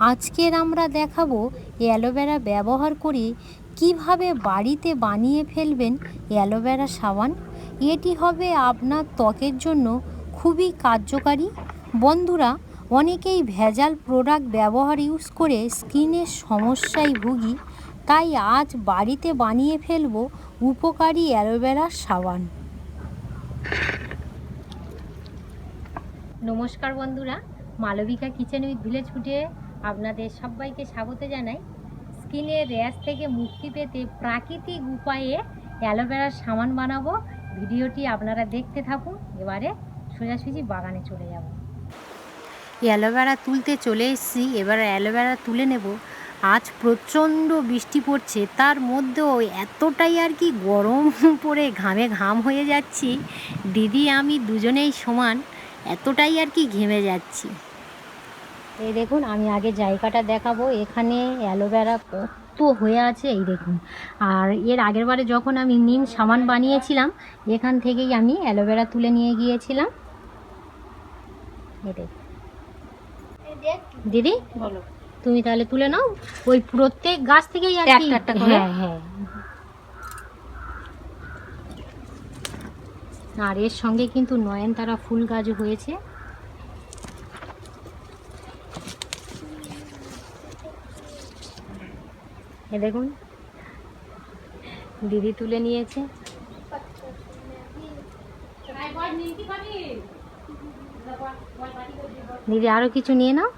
আজকের আমরা দেখাবো অ্যালোভেরা ব্যবহার করে কীভাবে বাড়িতে বানিয়ে ফেলবেন অ্যালোভেরা সাবান। এটি হবে আপনার ত্বকের জন্য খুবই কার্যকারী। বন্ধুরা, অনেকেই ভেজাল প্রোডাক্ট ব্যবহার ইউজ করে স্কিনের সমস্যায় ভুগি, তাই আজ বাড়িতে বানিয়ে ফেলব উপকারী অ্যালোভেরা সাবান। নমস্কার বন্ধুরা, মালবিকা কিচেন উইথ ভিলেজ ফুডে আপনাদের সবাইকে স্বাগত জানাই। স্কিনের র্যাশ থেকে মুক্তি পেতে প্রাকৃতিক উপায়ে অ্যালোভেরার সামান বানাবো। ভিডিওটি আপনারা দেখতে থাকুন। এবারে সোজাসুজি বাগানে চলে যাব। অ্যালোভেরা তুলতে চলে এসেছি। এবার অ্যালোভেরা তুলে নেব। আজ প্রচণ্ড বৃষ্টি পড়ছে। তার মধ্যেও এতটাই আর কি গরম পড়ে ঘামে ঘাম হয়ে যাচ্ছি। দিদি, আমি দুজনেই সমান। এতটাই আর কি ঘেমে যাচ্ছি। এই দেখুন আমি আগে জায়গাটা দেখাবো। এখানে অ্যালোভেরা কত হয়ে আছে এই দেখুন। আর এর আগের বারে যখন আমি নিম সামান বানিয়েছিলাম এখান থেকেই আমি অ্যালোভেরা তুলে নিয়ে গিয়েছিলাম। দিদি বলো। তুমি তাহলে তুলে নাও। ওই প্রত্যেক গাছ থেকেই আর কি? হ্যাঁ হ্যাঁ। আর এর সঙ্গে কিন্তু নয়নতারা ফুল গাছ হয়েছে। এ দেখুন। দিদি তুলে নিয়েছে। দিদি আরও কিছু নিয়ে নাও।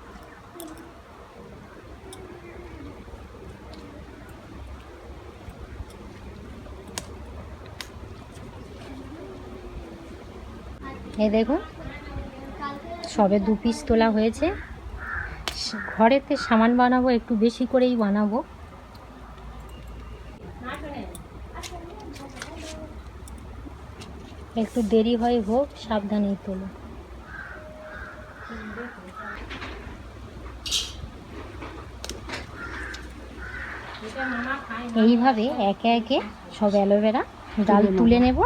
এই দেখুন, সবে দু পিস তোলা হয়েছে। ঘরেতে সামান বানাবো, একটু বেশি করেই বানাবো। একটু দেরি হয় হোক সাবধানেই তোলো। এইভাবে একে একে সব অ্যালোভেরা ডাল তুলে নেব।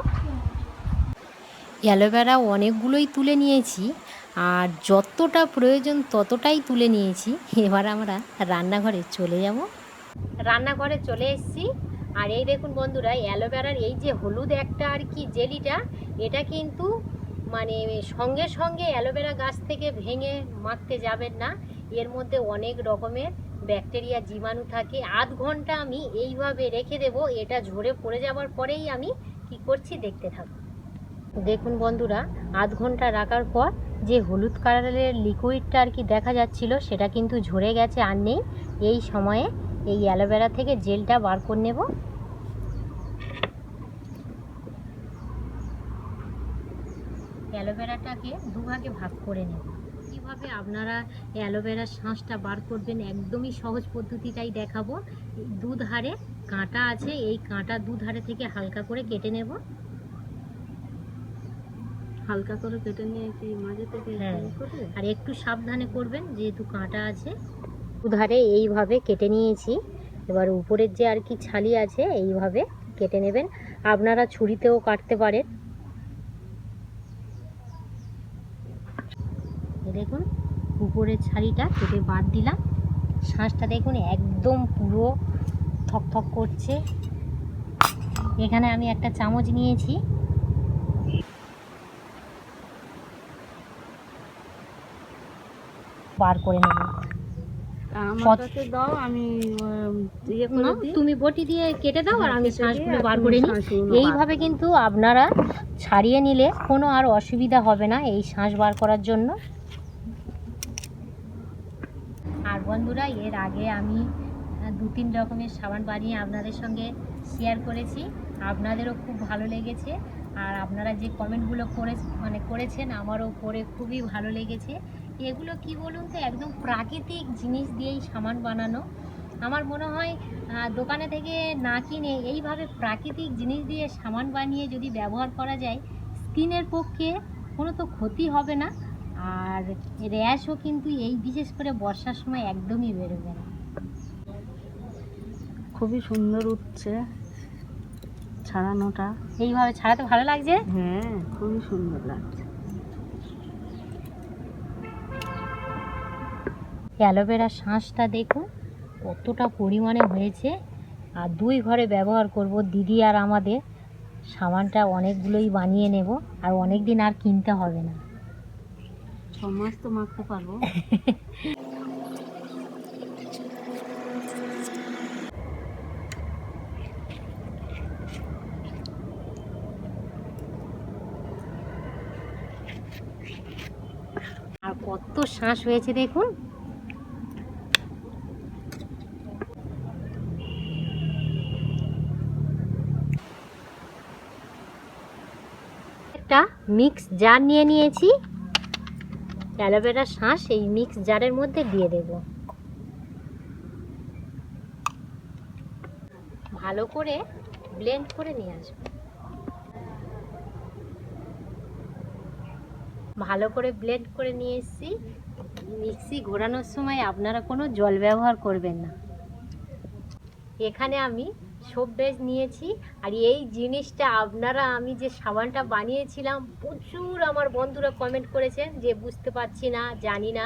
অ্যালোভেরা অনেকগুলোই তুলে নিয়েছি আর যতটা প্রয়োজন ততটাই তুলে নিয়েছি। এবার আমরা রান্নাঘরে চলে যাব। রান্নাঘরে চলে এসেছি। আর এই দেখুন বন্ধুরা, অ্যালোভেরার এই যে হলুদ একটা আর কি জেলিটা, এটা কিন্তু মানে সঙ্গে সঙ্গে অ্যালোভেরা গাছ থেকে ভেঙে মাখতে যাবেন না। এর মধ্যে অনেক রকমের ব্যাকটেরিয়া, জীবাণু থাকে। আধ ঘণ্টা আমি এইভাবে রেখে দেব, এটা ঝরে পড়ে যাওয়ার পরেই আমি কি করছি দেখতে থাকুন। দেখুন বন্ধুরা, আধ ঘণ্টা রাখার পর যে হলুদ কালারের লিকুইডটা আর কি দেখা যাচ্ছিল, সেটা কিন্তু ঝরে গেছে আর নেই। এই সময়ে এই অ্যালোভেরা থেকে জেলটা বার করে নেব। অ্যালোভেরাটাকে দুভাগে ভাগ করে নেব। কীভাবে আপনারা অ্যালোভেরার শাঁসটা বার করবেন একদমই সহজ পদ্ধতিটাই দেখাবো। দুধারে কাঁটা আছে এই কাঁটা দুধারে থেকে হালকা করে কেটে নেব। হালকা করে কেটে নিয়ে কি মাঝে থেকে হ্যাঁ। আর একটু সাবধানে করবেন যেহেতু কাঁটা আছে। দুধারে এইভাবে কেটে নিয়েছি। এবার উপরের যে আর কি ছালি আছে, এইভাবে কেটে নেবেন। আপনারা ছুরিতেও কাটতে পারেন। দেখুন, উপরের ছালিটা কেটে বাদ দিলাম। শাঁসটা দেখুন, একদম পুরো থকথক করছে। এখানে আমি একটা চামচ নিয়েছি। বার করে নেব। আমার কাছে দাও আমি ইয়ে করে দিই। তুমি বটি দিয়ে কেটে দাও আর হ্যাঁ, আমি শাঁসগুলো দিয়ে বার করে নিই। এইভাবে কিন্তু আপনারা ছাড়িয়ে নিলে কোনো আর অসুবিধা হবে না এই শাঁস বার করার জন্য। আর বন্ধুরা এর আগে আমি দু তিন রকমের সাবান বানিয়ে আপনাদের সঙ্গে শেয়ার করেছি। আপনাদেরও খুব ভালো লেগেছে। আর আপনারা যে কমেন্টগুলো করে মানে করেছেন আমারও পরে খুবই ভালো লেগেছে। এগুলো কি বলুন তো একদম প্রাকৃতিক জিনিস দিয়েই সামান বানানো। আমার মনে হয় দোকানে থেকে না কিনে এইভাবে প্রাকৃতিক জিনিস দিয়ে সামান বানিয়ে যদি ব্যবহার করা যায় স্কিনের পক্ষে কোনো তো ক্ষতি হবে না। আর র্যাশও কিন্তু এই বিশেষ করে বর্ষার সময় একদমই বেরোবে না। খুবই সুন্দর উঠছে ছাড়ানোটা। এইভাবে ছাড়াতে ভালো লাগছে? হ্যাঁ খুবই সুন্দর লাগছে। অ্যালোভেরা শাঁসটা দেখুন, কতটা পরিমাণে হয়েছে। আর দুই ঘরে ব্যবহার করব, দিদি আর আমাদের। সামানটা অনেকগুলোই বানিয়ে নেব, আর অনেক দিন আর কিনতে হবে না। ছ তো মাখতে পারব। আর কত শ্বাস হয়েছে দেখুন। একটা মিক্স জার নিয়ে নিয়েছি। অ্যালোভেরা শাঁস এই মিক্স জারের মধ্যে দিয়ে দেব। ভালো করে ব্লেন্ড করে নিয়ে আসব। ভালো করে ব্লেন্ড করে নিয়ে এসেছি। মিক্সি ঘোরানোর সময় আপনারা কোনো জল ব্যবহার করবেন না। এখানে আমি সোপ বেস নিয়েছি। আর এই জিনিসটা আপনারা, আমি যে সাবানটা বানিয়েছিলাম, প্রচুর আমার বন্ধুরা কমেন্ট করেছেন যে বুঝতে পারছি না, জানি না।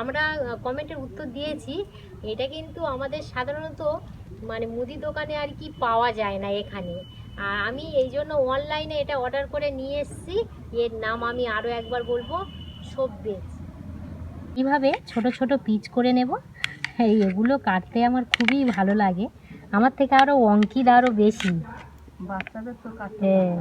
আমরা কমেন্টের উত্তর দিয়েছি। এটা কিন্তু আমাদের সাধারণত মানে মুদি দোকানে আর কি পাওয়া যায় না এখানে। আর আমি এই জন্য অনলাইনে এটা অর্ডার করে নিয়ে এসেছি। এর নাম আমি আরও একবার বলব সোপ বেস এইভাবে ছোট ছোট পিচ করে নেব? এই এগুলো কাটতে আমার খুবই ভালো লাগে। আমার থেকে আরও অঙ্কিত আরও বেশি। বাচ্চাদের তো হ্যাঁ।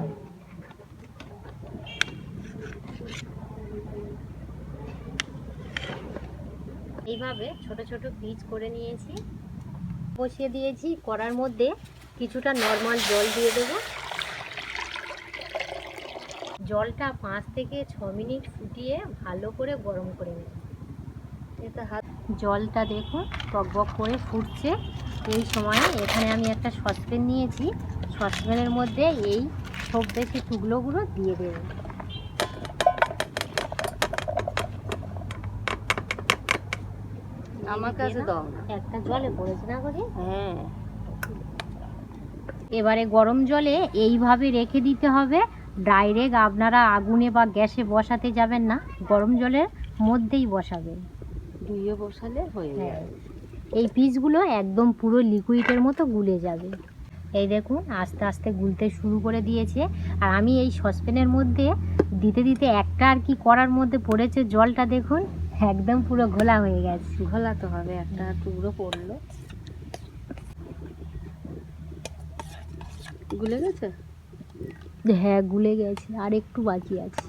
এইভাবে ছোট ছোট পিচ করে নিয়েছি। বসিয়ে দিয়েছি কড়ার মধ্যে। কিছুটা নর্মাল জল দিয়ে দেব। জলটা পাঁচ থেকে ছ মিনিট ফুটিয়ে ভালো করে গরম করে নেব। এটা হাত জলটা দেখুন টকবক করে ফুটছে। এই সময় এখানে আমি একটা সসপ্যান নিয়েছি। সসপ্যানের মধ্যে এই সব বেশি টুকরোগুলো দিয়ে দেব। আমার কাছে দাও একটা জলে পড়েছে না করে হ্যাঁ। এবারে গরম জলে এইভাবে রেখে দিতে হবে। ডাইরেক্ট আপনারা আগুনে বা গ্যাসে বসাতে যাবেন না। গরম জলের মধ্যেই বসাবেন। ধুয়ে বসালে হয়ে হ্যাঁ। যাবে। এই পিসগুলো একদম পুরো লিকুইডের মতো গুলে যাবে। এই দেখুন আস্তে আস্তে গুলতে শুরু করে দিয়েছে। আর আমি এই সসপ্যানের মধ্যে দিতে দিতে একটা আর কি করার মধ্যে পড়েছে জলটা দেখুন একদম পুরো ঘোলা হয়ে গেছে। ঘোলা তো হবে একটা টুকরো পড়ল। গুলে গেছে? হ্যাঁ গুলে গেছে আর একটু বাকি আছে।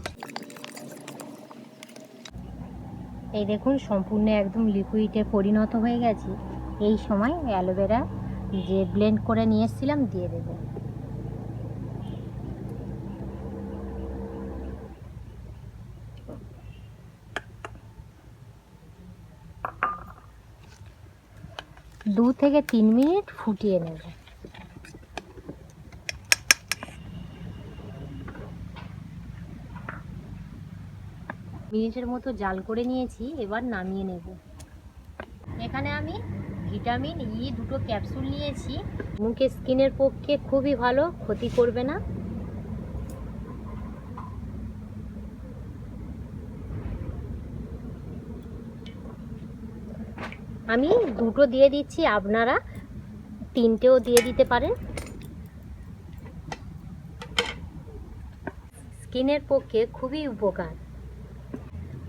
এই দেখুন, সম্পূর্ণ একদম লিকুইডে পরিণত হয়ে গেছে। এই সময় অ্যালোভেরা যে ব্লেন্ড করে নিয়ে এসেছিলাম, দিয়ে দেবো। দু থেকে তিন মিনিট ফুটিয়ে নেব। মিনিটের মতো জাল করে নিয়েছি, এবার নামিয়ে নেব। এখানে আমি ভিটামিন ই দুটো ক্যাপসুল নিয়েছি। মুখে স্কিনের পক্ষে খুবই ভালো, ক্ষতি করবে না। আমি দুটো দিয়ে দিচ্ছি, আপনারা তিনটেও দিয়ে দিতে পারেন। স্কিনের পক্ষে খুবই উপকার।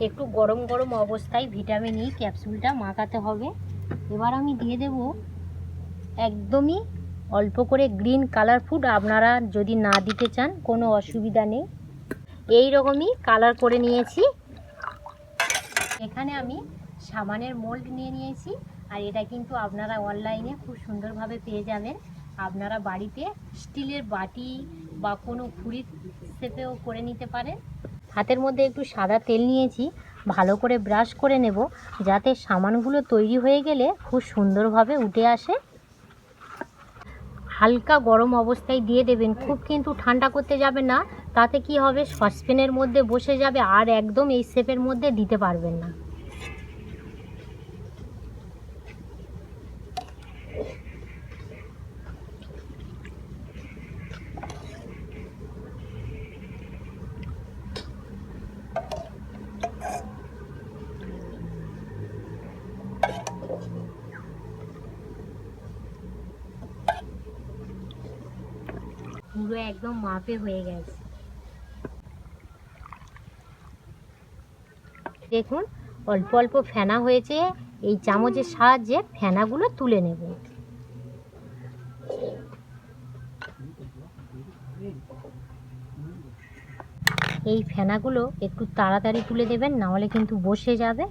একটু গরম গরম অবস্থায় ভিটামিন ই ক্যাপসুলটা মাখাতে হবে। এবার আমি দিয়ে দেব একদমই অল্প করে গ্রিন কালার ফুড। আপনারা যদি না দিতে চান, কোনো অসুবিধা নেই। এই রকমই কালার করে নিয়েছি। এখানে আমি সামানের মোল্ড নিয়ে নিয়েছি। আর এটা কিন্তু আপনারা অনলাইনে খুব সুন্দরভাবে পেয়ে যাবেন। আপনারা বাড়িতে স্টিলের বাটি বা কোনো খুঁড়ির শেপেও করে নিতে পারেন। হাতের মধ্যে একটু সাদা তেল নিয়েছি, ভালো করে ব্রাশ করে নেব, যাতে সামানগুলো তৈরি হয়ে গেলে খুব সুন্দরভাবে উঠে আসে। হালকা গরম অবস্থায় দিয়ে দেবেন, খুব কিন্তু ঠান্ডা করতে যাবে না, তাতে কি হবে, সসপ্যানের মধ্যে বসে যাবে আর একদম এই শেপের মধ্যে দিতে পারবেন না। পুরো একদম মাপে হয়ে গেছে। দেখুন, অল্প অল্প ফেনা হয়েছে, এই চামচের সাহায্যে ফেনাগুলো তুলে নেব। এই ফেনাগুলো একটু তাড়াতাড়ি তুলে দেবেন, নাহলে কিন্তু বসে যাবে।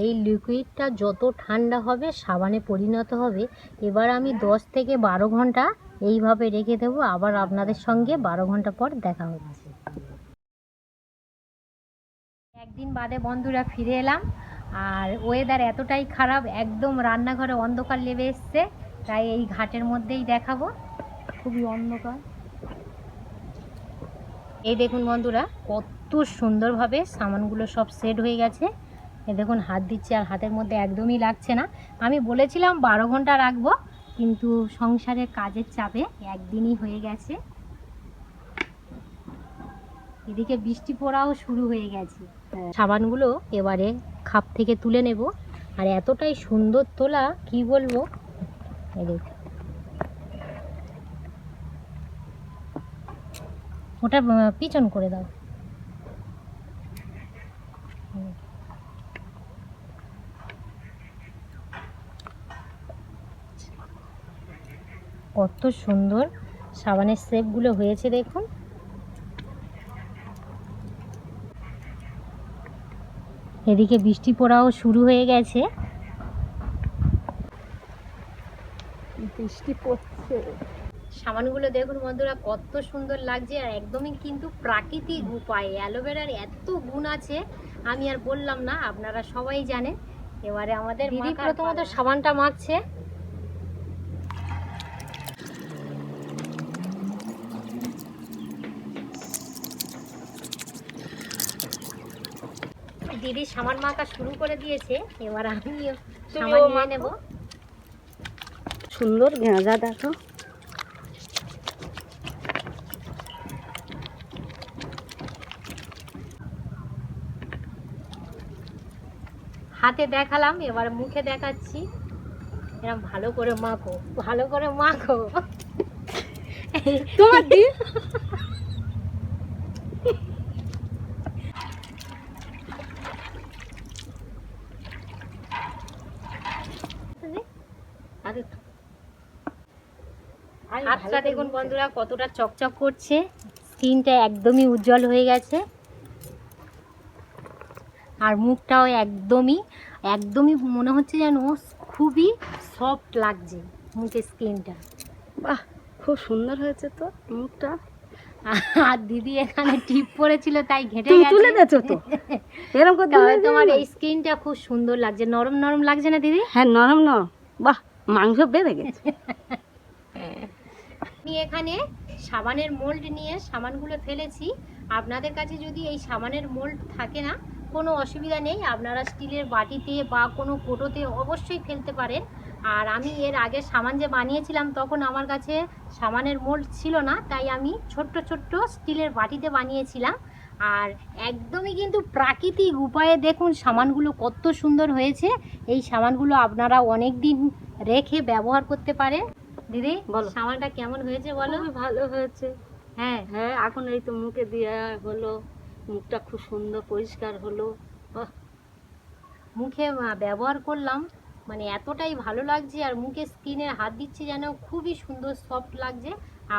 এই লিকুইডটা যত ঠান্ডা হবে, সাবানে পরিণত হবে, এবার আমি দশ থেকে বারো ঘণ্টা এইভাবে রেখে দেবো। আবার আপনাদের সঙ্গে বারো ঘণ্টা পর দেখা হচ্ছে। একদিন বাদে বন্ধুরা ফিরে এলাম, আর ওয়েদার এতটাই খারাপ, একদম রান্নাঘরে অন্ধকার লেবে এসছে, তাই এই ঘাটের মধ্যেই দেখাবো। খুবই অন্ধকার। এই দেখুন বন্ধুরা, কত সুন্দরভাবে সামানগুলো সব সেট হয়ে গেছে। এই দেখুন, হাত দিচ্ছে আর হাতের মধ্যে একদমই লাগছে না। আমি বলেছিলাম বারো ঘণ্টা রাখব, কিন্তু সংসারের কাজের চাপে একদিনই হয়ে গেছে। এদিকে বৃষ্টি পড়াও শুরু হয়ে গেছে। সাবানগুলো এবারে খাপ থেকে তুলে নেব। আর এতটাই সুন্দর তোলা, কি বলব? ওটা পিছন করে দাও। কত সুন্দর সাবানের শেপগুলো হয়েছে দেখুন। এদিকে বৃষ্টি পড়াও শুরু হয়ে গেছে। বৃষ্টি পড়ছে। সাবানগুলো দেখুন বন্ধুরা কত সুন্দর লাগছে আর একদমই কিন্তু প্রাকৃতিক উপায়ে। অ্যালোভেরার এত গুণ আছে আমি আর বললাম না আপনারা সবাই জানেন। এবারে আমাদের দিদি প্রথমত সাবানটা মাখছে। দিদি সাবান মাখা শুরু করে দিয়েছে এবার আমিও নিয়ে নেব। সুন্দর গেঁজা দেখো। হাতে দেখালাম এবার মুখে দেখাচ্ছি। এরকম ভালো করে মাখো ভালো করে মাখো। তোমার দি হাতটা দেখুন বন্ধুরা কতটা চকচক করছে। স্কিনটা একদমই উজ্জ্বল হয়ে গেছে। আর মুখটাও একদমই একদমই মনে হচ্ছে যেন খুবই সফট লাগছে মুখের স্কিনটা। বাহ খুব সুন্দর হয়েছে তো মুখটা। আর দিদি এখানে টিপ পড়েছিল তাই ঘেটে গেছে। তুলে দেছো তো? এরকম করে তবে তোমার এই স্কিনটা খুব সুন্দর লাগছে। নরম নরম লাগছে না দিদি? হ্যাঁ নরম নরম। বাহ মাংস বেড়ে গেছে। আমি এখানে সাবানের মোল্ড নিয়ে সাবানগুলো ফেলেছি। আপনাদের কাছে যদি এই সাবানের মোল্ড থাকে না, কোনো অসুবিধা নেই। আপনারা স্টিলের বাটিতে বা কোনো কোটোতে অবশ্যই ফেলতে পারেন। আর আমি এর আগে সামান যে বানিয়েছিলাম, তখন আমার কাছে সামানের মোল্ড ছিল না, তাই আমি ছোট্ট ছোট্ট স্টিলের বাটিতে বানিয়েছিলাম। আর একদমই কিন্তু প্রাকৃতিক উপায়ে দেখুন সামানগুলো কত সুন্দর হয়েছে। এই সামানগুলো আপনারা অনেক দিন রেখে ব্যবহার করতে পারেন। দিদি বলো। সামানটা কেমন হয়েছে বলো? খুবই ভালো হয়েছে। হ্যাঁ। হ্যাঁ এখন এই তো মুখে দেওয়া হলো মুখটা খুব সুন্দর পরিষ্কার হলো। মুখে ব্যবহার করলাম মানে এতটাই ভালো লাগছে আর মুখে স্কিনে হাত দিচ্ছে যেন খুবই সুন্দর সফট লাগছে।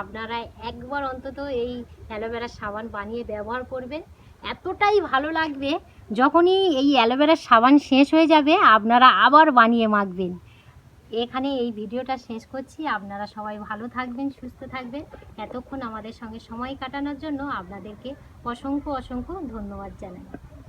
আপনারা একবার অন্তত এই অ্যালোভেরা সাবান বানিয়ে ব্যবহার করবেন। এতটাই ভালো লাগবে যখনই এই অ্যালোভেরার সাবান শেষ হয়ে যাবে আপনারা আবার বানিয়ে মাখবেন। এখানে এই ভিডিওটা শেষ করছি। আপনারা সবাই ভালো থাকবেন, সুস্থ থাকবেন। এতক্ষণ আমাদের সঙ্গে সময় কাটানোর জন্য আপনাদেরকে অসংখ্য অসংখ্য ধন্যবাদ জানাই।